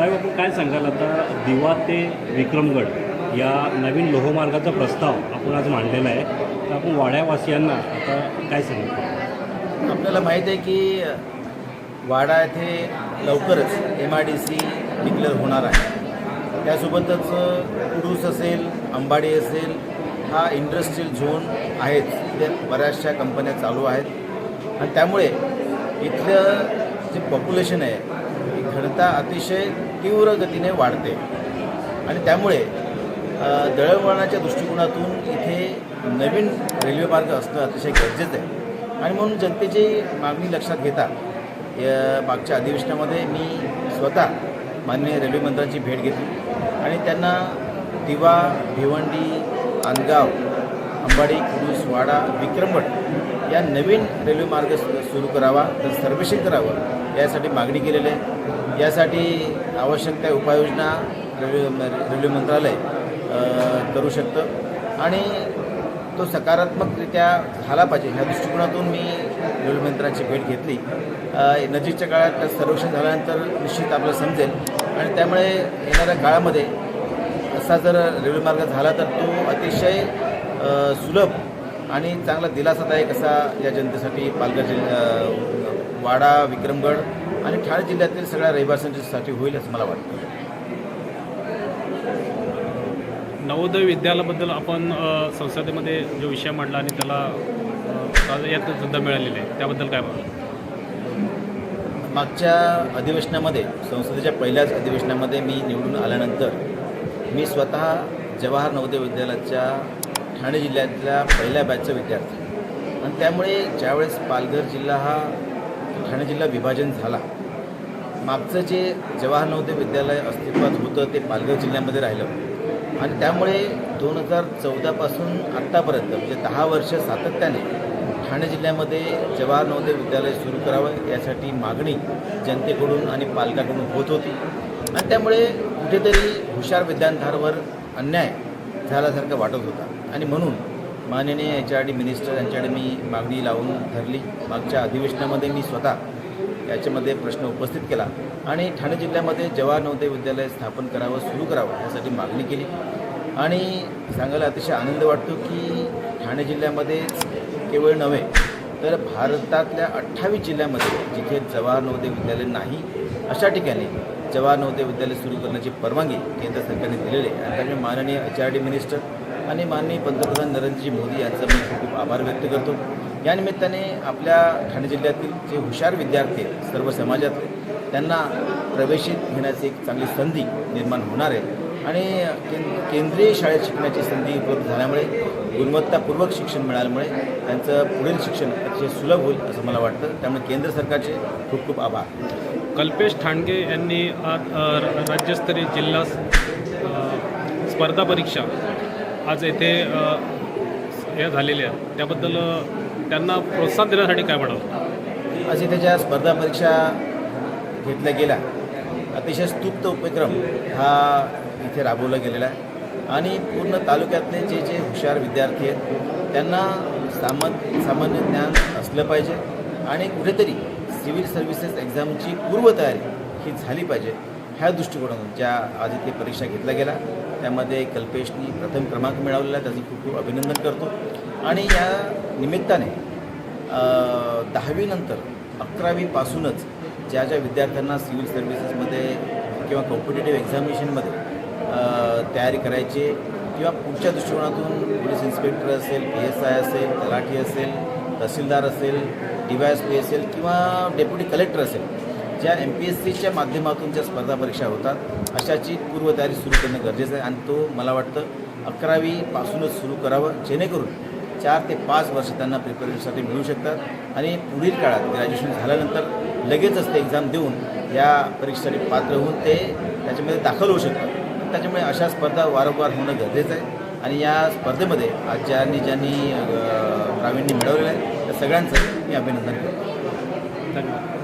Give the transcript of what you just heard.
साहेब आपण काय सांगाल? आता दिवा ते विक्रमगड या नवीन लोहमार्गाचा प्रस्ताव आपण आज मांडलेला आहे. तर आपण वाड्यावासियांना आता काय सांगितलं आपल्याला माहीत आहे की वाडा येथे लवकरच M I D C declare होणार आहे. त्यासोबतच कुडूस असेल अंबाडी असेल हा इंडस्ट्रीयल झोन आहेच तिथे बऱ्याचशा कंपन्या चालू आहेत. आणि त्यामुळे इथलं जे पॉप्युलेशन आहे घडता घनता अतिशय तीव्र गतीने वाढते. आणि त्यामुळे दळणवळणाच्या दृष्टिकोनातून इथे नवीन रेल्वे मार्ग असणं अतिशय गरजेचं आहे. आणि म्हणून जनतेची मागणी लक्षात घेता या मागच्या अधिवेशनामध्ये मी स्वतः माननीय रेल्वे मंत्र्यांची भेट घेतली. आणि त्यांना दिवा भिवंडी आनगाव अंबाडी कुडूस वाडा विक्रमगड या नवीन रेल्वे मार्ग सु- सुरू करावा तर सर्वेक्षण करावं यासाठी मागणी केलेली आहे. यासाठी आवश्यक त्या उपाययोजना रेल्वे रेल्वे मंत्रालय करू शकतं. आणि तो सकारात्मकरित्या झाला पाहिजे. ह्या दृष्टिकोनातून मी रेल्वे मंत्र्यांची भेट घेतली. नजीकच्या काळात सर्वेक्षण झाल्यानंतर निश्चित आपल्याला समजेल. आणि त्यामुळे येणाऱ्या काळामध्ये असा जर रेल्वे मार्ग झाला तर तो अतिशय सुलभ आणि चांगला दिलासादायक असा या जनतेसाठी पालघर जिल्हा अ, वाडा विक्रमगड आणि ठाणे जिल्ह्यातील सगळ्या रहिवाशांच्यासाठी होईल असं मला वाटतं. नवोदय विद्यालयाबद्दल आपण संसदेमध्ये जो विषय मांडला आणि त्याला यात सुद्धा मिळालेले आहे त्याबद्दल काय बोलाल मागच्या अधिवेशनामध्ये संसदेच्या पहिल्याच अधिवेशनामध्ये मी निवडून आल्यानंतर मी स्वतः जवाहर नवोदय विद्यालयाच्या ठाणे जिल्ह्यातल्या पहिल्या बॅचचा विद्यार्थी. आणि त्यामुळे ज्यावेळेस पालघर जिल्हा हा ठाणे जिल्हा विभाजन झाला मागचं जे जवाहर नवोदय विद्यालय अस्तित्वात होतं ते पालघर जिल्ह्यामध्ये राहिलं. आणि त्यामुळे दोन हजार चौदापासून आत्तापर्यंत म्हणजे दहा वर्ष सातत्याने ठाणे जिल्ह्यामध्ये जवाहर नवोदय विद्यालय सुरू करावं यासाठी मागणी जनतेकडून आणि पालकाकडून होत होती. आणि त्यामुळे कुठेतरी हुशार विद्यार्थ्यांवर अन्याय झाल्यासारखं वाटत होता. आणि म्हणून माननीय एच आर डी मिनिस्टर यांच्याकडे मी मागणी लावून धरली. मागच्या अधिवेशनामध्ये मी स्वतः याच्यामध्ये प्रश्न उपस्थित केला आणि ठाणे जिल्ह्यामध्ये जवाहर नवोदय विद्यालय स्थापन करावं सुरू करावं यासाठी मागणी केली. आणि सांगायला अतिशय आनंद वाटतो की ठाणे जिल्ह्यामध्ये केवळ नव्हे तर भारतातल्या अठ्ठावीस जिल्ह्यामध्ये जिथे जवाहर नवोदय विद्यालय नाही अशा ठिकाणी जवाहर नवोदय विद्यालय सुरू करण्याची परवानगी केंद्र सरकारने दिलेली आहे. आणि त्यामुळे माननीय एच आर डी मिनिस्टर आणि माननीय पंतप्रधान नरेंद्रजी मोदी यांचा मी खूप खूप आभार व्यक्त करतो. या निमित्ताने आपल्या ठाणे जिल्ह्यातील जे हुशार विद्यार्थी आहेत सर्व समाजातले त्यांना प्रवेशित घेण्याची एक चांगली संधी निर्माण होणार आहे. आणि कें केंद्रीय शाळेत शिकण्याची संधी उपलब्ध झाल्यामुळे गुणवत्तापूर्वक शिक्षण मिळाल्यामुळे त्यांचं पुढील शिक्षण अतिशय सुलभ होईल असं मला वाटतं. त्यामुळे केंद्र सरकारचे खूप खूप आभार. कल्पेश ठाणगे यांनी आज राज्यस्तरीय जिल्हा स्पर्धा परीक्षा आज येथे हे झालेले आहेत. त्याबद्दल त्यांना प्रोत्साहन देण्यासाठी काय म्हणत आज इथे ज्या स्पर्धा परीक्षा घेतल्या गेल्या अतिशय स्तुप्त उपक्रम हा इथे राबवला गेलेला आहे. आणि पूर्ण तालुक्यातले जे जे हुशार विद्यार्थी आहेत त्यांना सामान सामान्य ज्ञान असलं पाहिजे आणि कुठेतरी सिव्हिल सर्व्हिसेस एक्झामची पूर्वतयारी ही झाली पाहिजे ह्या दृष्टिकोनातून ज्या आज इथे परीक्षा घेतल्या गेल्या. त्यामध्ये कल्पेशनी प्रथम क्रमांक मिळवलेला आहे. त्याचं खूप खूप अभिनंदन करतो. आणि या निमित्ताने दहावीनंतर अकरावीपासूनच ज्या ज्या विद्यार्थ्यांना सिव्हिल सर्व्हिसेसमध्ये किंवा कॉम्पिटेटिव्ह एक्झामिनेशनमध्ये तयारी करायची किंवा पुढच्या दृष्टिकोनातून पोलीस इन्स्पेक्टर असेल पी एस आय असेल तलाठी असेल तहसीलदार असेल डी वाय एस पी असेल किंवा डेप्युटी कलेक्टर असेल ज्या एम पी एस सीच्या माध्यमातून ज्या स्पर्धा परीक्षा होतात अशाची पूर्वतयारी सुरू करणं गरजेचं आहे. आणि तो मला वाटतं अकरावीपासूनच सुरू करावं जेणेकरून चार ते पाच वर्ष त्यांना प्रिपरेशनसाठी मिळू शकतात. आणि पुढील काळात ग्रॅज्युएशन झाल्यानंतर लगेचच ते एक्झाम देऊन या परीक्षेसाठी पात्र होऊन ते त्याच्यामध्ये दाखल होऊ शकतात. त्याच्यामुळे अशा स्पर्धा वारंवार होणं गरजेचं आहे. आणि या स्पर्धेमध्ये आज ज्यांनी ज्यांनी प्रावीण्य मिळवलेलं आहे त्या सगळ्यांचं मी अभिनंदन करतो. धन्यवाद.